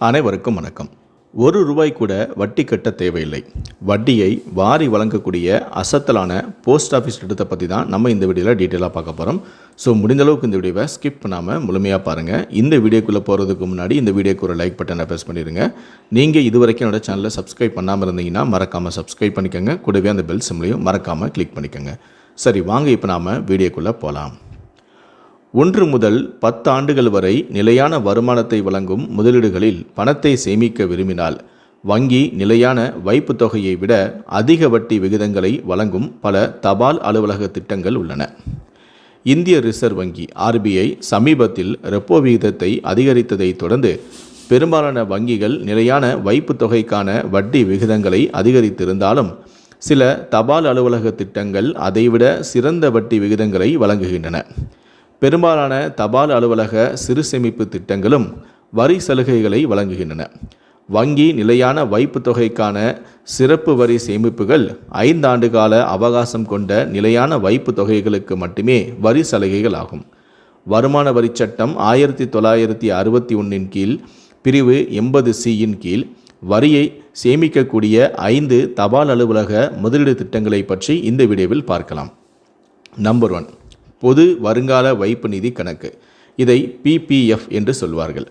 அனைவருக்கும் வணக்கம். ஒரு ரூபாய் கூட வட்டி கட்ட தேவையில்லை. வட்டியை வாரி வழங்கக்கூடிய அசத்தலான போஸ்ட் ஆஃபீஸ் திட்டத்தை பற்றி தான் நம்ம இந்த வீடியோவில் டீட்டெயிலாக பார்க்க போகிறோம் ஸோ முடிந்த அளவுக்கு இந்த வீடியோவை ஸ்கிப் பண்ணாமல் முழுமையாக பாருங்கள் இந்த வீடியோக்குள்ளே போகிறதுக்கு முன்னாடி இந்த வீடியோக்கு ஒரு லைக் பட்டனை ப்ரெஸ் பண்ணிடுங்க நீங்கள் இது வரைக்கும் என்னோட சேனலை சப்ஸ்கிரைப் பண்ணாமல் இருந்தீங்கன்னா மறக்காமல் சப்ஸ்கிரைப் பண்ணிக்கோங்க. கூடவே அந்த பெல் சிம்லையும் மறக்காமல் கிளிக் பண்ணிக்கோங்க. சரி வாங்க இப்போ நாம் வீடியோக்குள்ளே போகலாம் ஒன்று முதல் பத்து ஆண்டுகள் வரை நிலையான வருமானத்தை வழங்கும் முதலீடுகளில் பணத்தை சேமிக்க விரும்பினால் வங்கி நிலையான வைப்பு தொகையை விட அதிக வட்டி விகிதங்களை வழங்கும் பல தபால் அலுவலக திட்டங்கள் உள்ளன. இந்திய ரிசர்வ் வங்கி ஆர்பிஐ சமீபத்தில் ரெப்போ விகிதத்தை அதிகரித்ததை தொடர்ந்து பெரும்பாலான வங்கிகள் நிலையான வைப்பு தொகைக்கான வட்டி விகிதங்களை அதிகரித்திருந்தாலும் சில தபால் அலுவலக திட்டங்கள் அதைவிட சிறந்த வட்டி விகிதங்களை வழங்குகின்றன. பெரும்பாலான தபால் அலுவலக சிறு சேமிப்பு திட்டங்களும் வரி சலுகைகளை வழங்குகின்றன. வங்கி நிலையான வைப்புத் தொகைக்கான சிறப்பு வரி சேமிப்புகள் ஐந்தாண்டு கால அவகாசம் கொண்ட நிலையான வைப்பு தொகைகளுக்கு மட்டுமே வரி சலுகைகள் ஆகும். வருமான வரிச் சட்டம் ஆயிரத்தி தொள்ளாயிரத்தி அறுபத்தி ஒன்றின் கீழ் பிரிவு எண்பது சியின் கீழ் வரியை சேமிக்கக்கூடிய ஐந்து தபால் அலுவலக முதலீடு திட்டங்களை பற்றி இந்த வீடியோவில் பார்க்கலாம். Number one. பொது வருங்கால வைப்பு நிதி கணக்கு. இதை பிபிஎஃப் என்று சொல்வார்கள்.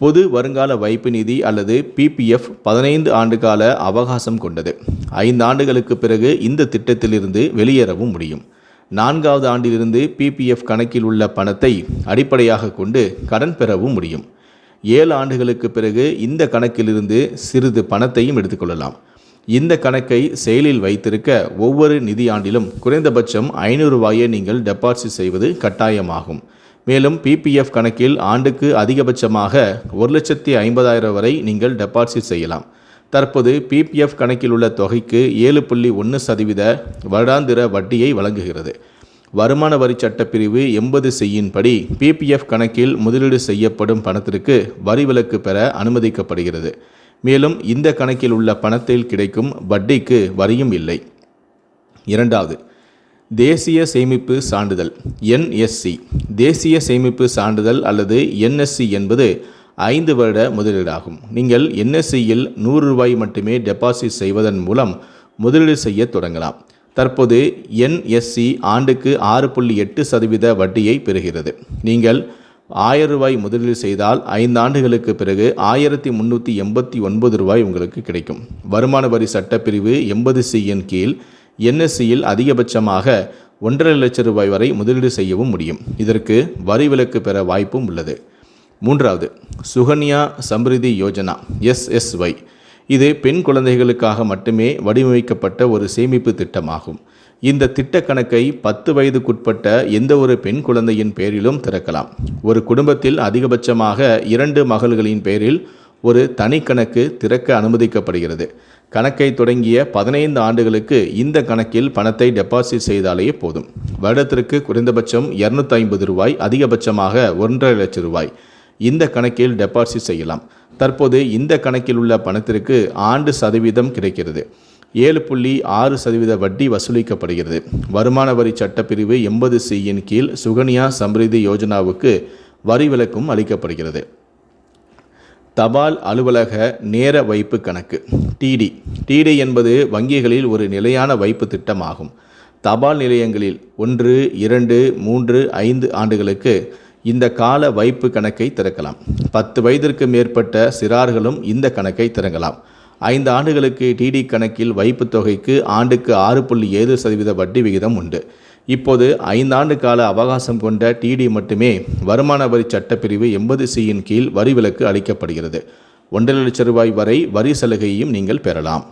பொது வருங்கால வைப்பு நிதி அல்லது பிபிஎஃப் பதினைந்து ஆண்டு கால அவகாசம் கொண்டது. ஐந்து ஆண்டுகளுக்கு பிறகு இந்த திட்டத்திலிருந்து வெளியேறவும் முடியும். நான்காவது ஆண்டிலிருந்து பிபிஎஃப் கணக்கில் உள்ள பணத்தை அடிப்படையாக கொண்டு கடன் பெறவும் முடியும். ஏழு ஆண்டுகளுக்கு பிறகு இந்த கணக்கிலிருந்து சிறிது பணத்தையும் எடுத்துக்கொள்ளலாம் இந்த கணக்கை செயலில் வைத்திருக்க ஒவ்வொரு நிதியாண்டிலும் குறைந்தபட்சம் ஐநூறு ரூபாயை நீங்கள் டெபாசிட் செய்வது கட்டாயமாகும். மேலும் பிபிஎஃப் கணக்கில் ஆண்டுக்கு அதிகபட்சமாக ஒரு லட்சத்தி ஐம்பதாயிரம் வரை நீங்கள் டெபாசிட் செய்யலாம். தற்போது பிபிஎஃப் கணக்கில் உள்ள தொகைக்கு ஏழு புள்ளி ஒன்று சதவீத வருடாந்திர வட்டியை வழங்குகிறது. வருமான வரி சட்டப்பிரிவு எண்பது செய்யின்படி பிபிஎஃப் கணக்கில் முதலீடு செய்யப்படும் பணத்திற்கு வரி விலக்கு பெற அனுமதிக்கப்படுகிறது. மேலும் இந்த கணக்கில் உள்ள பணத்தில் கிடைக்கும் வட்டிக்கு வரியும் இல்லை. இரண்டாவது தேசிய சேமிப்பு சான்றிதழ் என்எஸ்சி. தேசிய சேமிப்பு சான்றிதழ் அல்லது என்எஸ்சி என்பது ஐந்து வருட முதலீடாகும். நீங்கள் என்எஸ்சியில் நூறு ரூபாய் மட்டுமே டெபாசிட் செய்வதன் மூலம் முதலீடு செய்ய தொடங்கலாம். தற்போது என்எஸ்சி ஆண்டுக்கு ஆறு புள்ளி எட்டு சதவீத வட்டியை பெறுகிறது. நீங்கள் ஆயிரம் ரூபாய் முதலீடு செய்தால் ஐந்து ஆண்டுகளுக்கு பிறகு ஆயிரத்தி முந்நூற்றி எண்பத்தி ஒன்பது ரூபாய் உங்களுக்கு கிடைக்கும். வருமான வரி சட்டப்பிரிவு எண்பது சியின் கீழ் என்எஸ்சியில் அதிகபட்சமாக ஒன்றரை லட்சம் ரூபாய் வரை முதலீடு செய்யவும் முடியும். இதற்கு வரி விலக்கு பெற வாய்ப்பும் உள்ளது. மூன்றாவது சுகன்யா சம்ரிதி யோஜனா எஸ்எஸ்ஒய் இது பெண் குழந்தைகளுக்காக மட்டுமே வடிவமைக்கப்பட்ட ஒரு சேமிப்பு திட்டமாகும். இந்த திட்ட கணக்கை பத்து வயதுக்குட்பட்ட எந்த ஒரு பெண் குழந்தையின் பெயரிலும் திறக்கலாம். ஒரு குடும்பத்தில் அதிகபட்சமாக இரண்டு மகள்களின் பெயரில் ஒரு தனி கணக்கு திறக்க அனுமதிக்கப்படுகிறது. கணக்கை தொடங்கிய பதினைந்து ஆண்டுகளுக்கு இந்த கணக்கில் பணத்தை டெபாசிட் செய்தாலே போதும். வருடத்திற்கு குறைந்தபட்சம் இரநூத்தி ஐம்பது ரூபாய் அதிகபட்சமாக ஒன்றரை லட்சம் ரூபாய். இந்த கணக்கில் டெபாசிட் செய்யலாம். தற்போது இந்த கணக்கில் உள்ள பணத்திற்கு ஆண்டு சதவீதம் கிடைக்கிறது. ஏழு புள்ளி ஆறு சதவீத வட்டி வசூலிக்கப்படுகிறது. வருமான வரி சட்டப்பிரிவு எண்பது சியின் கீழ் சுகன்யா சம்ரிதி யோஜனாவுக்கு வரி விலக்கும் அளிக்கப்படுகிறது. தபால் அலுவலக நேர வைப்பு கணக்கு டிடி. டிடி என்பது வங்கிகளில் ஒரு நிலையான வைப்பு திட்டமாகும். தபால் நிலையங்களில் ஒன்று இரண்டு மூன்று ஐந்து ஆண்டுகளுக்கு இந்த கால வைப்பு கணக்கை திறக்கலாம். பத்து வயதிற்கு மேற்பட்ட சிறார்களும் இந்த கணக்கை திறங்கலாம். ஐந்து ஆண்டுகளுக்கு டிடி கணக்கில் வைப்பு தொகைக்கு ஆண்டுக்கு ஆறு புள்ளி ஏழு சதவீத வட்டி விகிதம் உண்டு. இப்போது ஐந்தாண்டு கால அவகாசம் கொண்ட டிடி மட்டுமே வருமான வரி சட்டப்பிரிவு எண்பது சியின் கீழ் வரி விலக்கு அளிக்கப்படுகிறது. ஒன்றரை லட்சம் ரூபாய் வரை வரி சலுகையையும் நீங்கள் பெறலாம்.